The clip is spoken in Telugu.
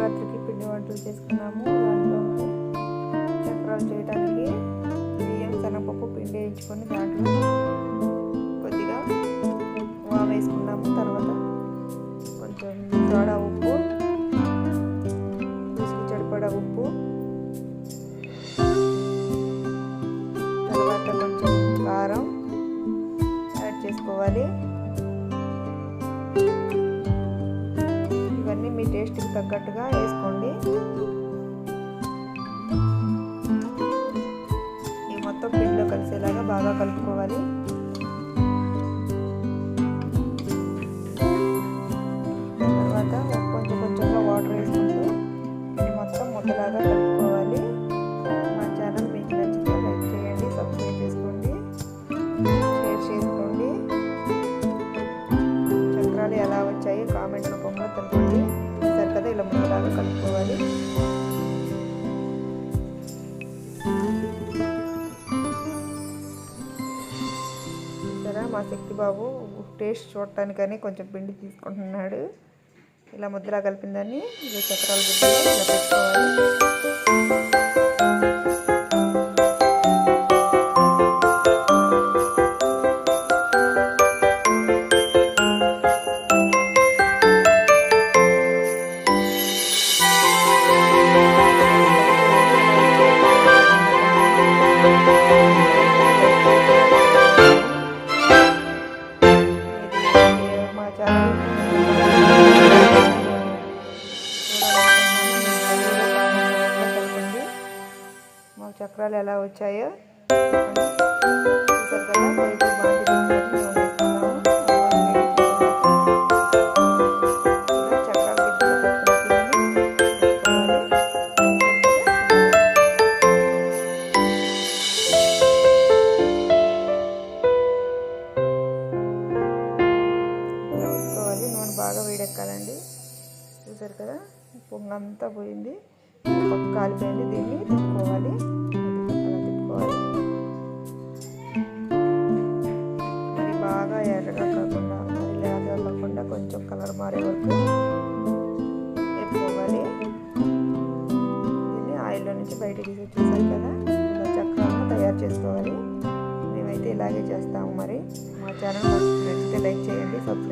శివరాత్రికి పిండి వంటలు చేసుకున్నాము. దాంట్లో చక్రాలు చేయడానికి బియ్యం శనగపప్పు పిండి వేయించుకొని దాంట్లో కొద్దిగా వా వేసుకున్నాము. తర్వాత కొంచెం సోడా ఉప్పు రుచికి చెడిపడా ఉప్పు టేస్ట్కి తగ్గట్టుగా వేసుకోండి. ఈ మొత్తం పిండిలో కలిసేలాగా బాగా కలుపుకోవాలి. తర్వాత కొంచెం కొంచెంగా వాటర్ వేసుకుంటూ ఇది మొత్తం ముద్దలాగా కలుపుకోవాలి. మా ఛానల్ మీకు నచ్చితే లైక్ చేయండి సబ్స్క్రైబ్ చేసుకోండి షేర్ చేసుకోండి. చక్రాలు ఎలా వచ్చాయి కామెంట్ రూపంలో తెలపండి. ఇలా ముద్దలాగా కలుపుకోవాలి. సరే మా శక్తి బాబు టేస్ట్ చూడటానికని కొంచెం పిండి తీసుకుంటున్నాడు. ఇలా ముద్దలా కలిపిందని ఇలా చక్రాలు గుడ్డలో పెట్టుకోవాలి. చక్రాలు ఎలా వచ్చాయో ఎక్కాలండి చూసారు కదా పొంగంతా పోయింది. పక్క కాలిపోయింది దీన్ని తిప్పుకోవాలి. అలా తిప్పుకోవాలి. మరి బాగా ఎర్రగా కాకుండా మరి లేతగా కాకుండా కొంచెం కలర్ మారే వరకు వేపుకోవాలి. దీన్ని ఆయిల్లో నుంచి బయటకి తీసి చూసారు కదా చక్కగా తయారు చేసుకోవాలి. మేమైతే ఇలాగే చేస్తాము మరి. మా ఛానల్ నచ్చితే లైక్ చేయండి సబ్స్క్రైబ్